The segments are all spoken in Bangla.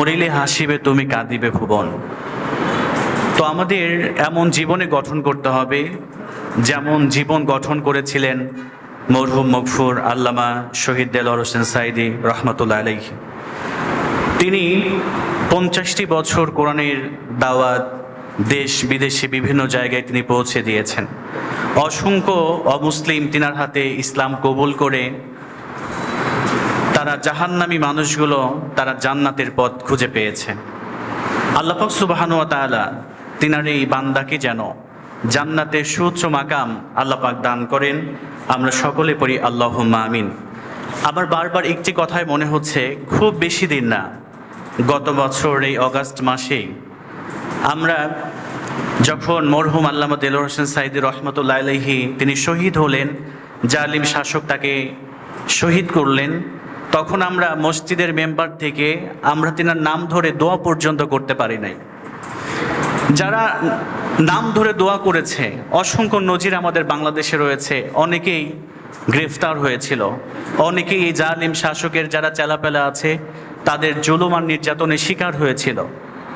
মরিলে হাসিবে, তুমি কাঁদিবে ভুবন। তো আমাদের এমন জীবনে গঠন করতে হবে, যেমন জীবন গঠন করেছিলেন মরহুম মকফুর আল্লামা শহীদ দেলর হোসেন সাইদি রহমতুল্লাহ আলাইহি। তিনি পঞ্চাশটি বছর কোরআনের দাওয়াত দেশ বিদেশে বিভিন্ন জায়গায় তিনি পৌঁছে দিয়েছেন। অসংখ্য অমুসলিম তিনার হাতে ইসলাম কবুল করে তারা জাহান্নামী মানুষগুলো তারা জান্নাতের পথ খুঁজে পেয়েছে। আল্লাপাক সুবাহানুয়া তাআলা তিনার এই বান্দাকে যেন জান্নাতের সুউচ্চ মাকাম আল্লাপাক দান করেন। আমরা সকলে পড়ি আল্লাহ আমিন। আবার বারবার একটি কথায় মনে হচ্ছে, খুব বেশি দিন না, গত বছর এই অগাস্ট মাসেই আমরা যখন মরহুম আল্লামা দেলোর হোসেন সাইদি রহমতুল্লাহ আলহি তিনি শহীদ হলেন, জালিম শাসক তাকে শহীদ করলেন। তখন আমরা মসজিদের মেম্বার থেকে আমরা তিনার নাম ধরে দোয়া পর্যন্ত করতে পারি নাই। যারা নাম ধরে দোয়া করেছে, অসংখ্য নজির আমাদের বাংলাদেশে রয়েছে, অনেকেই গ্রেফতার হয়েছিল, অনেকেই এই জালিম শাসকের যারা চেলাপেলা আছে, তাদের জুলুম আর নির্যাতনের শিকার হয়েছিল।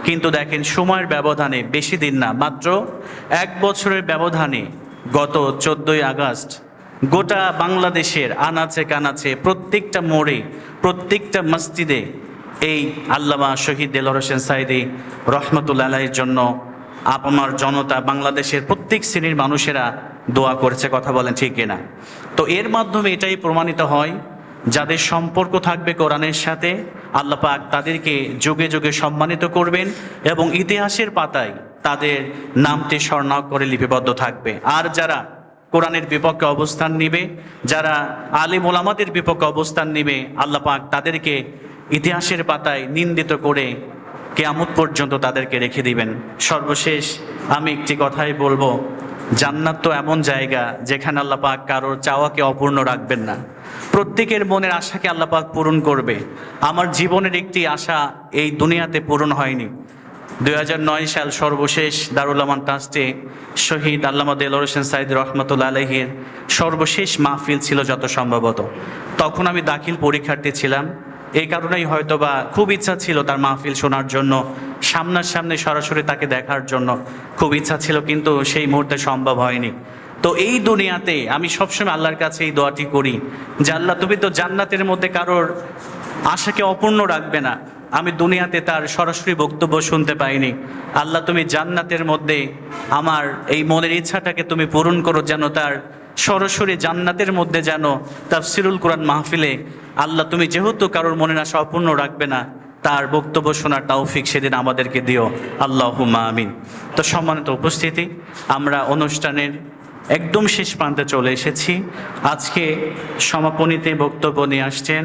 কিন্তু দেখেন, সময়ের ব্যবধানে বেশি দিন না, মাত্র এক বছরের ব্যবধানে গত চোদ্দোই আগস্ট গোটা বাংলাদেশের আনাচে কানাচে প্রত্যেকটা মোড়ে, প্রত্যেকটা মসজিদে এই আল্লামা শহীদ দেলর হোসেন সাইদি রহমতুল্লাহের জন্য আপামার জনতা, বাংলাদেশের প্রত্যেক শ্রেণির মানুষেরা দোয়া করেছে, কথা বলেন ঠিক কিনা? তো এর মাধ্যমে এটাই প্রমাণিত হয়, যাদের সম্পর্ক থাকবে কোরআনের সাথে, আল্লাহ পাক তাদেরকে যুগে যুগে সম্মানিত করবেন এবং ইতিহাসের পাতায় তাদের নামটি স্বর্ণাক করে লিপিবদ্ধ থাকবে। আর যারা কোরআনের বিপক্ষে অবস্থান নিবে, যারা আলিম ওলামাদের বিপক্ষে অবস্থান নিবে, আল্লাহ পাক তাদেরকে ইতিহাসের পাতায় নিন্দিত করে কেয়ামত পর্যন্ত তাদেরকে রেখে দিবেন। সর্বশেষ আমি একটি কথাই বলব, জান্নাত তো এমন জায়গা যেখানে আল্লাহ পাক কারোর চাওয়াকে অপূর্ণ রাখবেন না। প্রত্যেকের মনের আশাকে আল্লাহ পাক পূরণ করবে। আমার জীবনের একটি আশা এই দুনিয়াতে পূরণ হয়নি। দুই হাজার নয় সাল সর্বশেষ দারুল আমান ট্রাস্টে শহীদ আল্লামা দেলোর হোসেন সাইদ রহমতুল্লা আলহির সর্বশেষ মাহফিল ছিল যত সম্ভবত। তখন আমি দাখিল পরীক্ষার্থী ছিলাম। এই কারণেই হয়তো বা খুব ইচ্ছা ছিল তার মাহফিল শোনার জন্য। সামনাসামনি সরাসরি তাকে দেখার জন্য খুব ইচ্ছা ছিল, কিন্তু সেই মুহূর্তে সম্ভব হয়নি। তো এই দুনিয়াতে আমি সবসময় আল্লাহর কাছে এই দোয়াটি করি যে, আল্লাহ তুমি তো জান্নাতের মধ্যে কারোর আশাকে অপূর্ণ রাখবে না। আমি দুনিয়াতে তার সরাসরি বক্তব্য শুনতে পাইনি। আল্লাহ, তুমি জান্নাতের মধ্যে আমার এই মনের ইচ্ছাটাকে তুমি পূরণ করো যেন তার সরাসরি জান্নাতের মধ্যে যেন তাফসিরুল কোরআন মাহফিলে আল্লাহ, তুমি যেহেতু কারোর মনের আশা অপূর্ণ রাখবে না, তার বক্তব্য শোনার তৌফিক সেদিন আমাদেরকে দিও। আল্লাহ আমিন। তো সম্মানিত উপস্থিতি, আমরা অনুষ্ঠানের একদম শেষ প্রান্তে চলে এসেছি। আজকে সমাপনীতে বক্তব্য নিয়ে আসছেন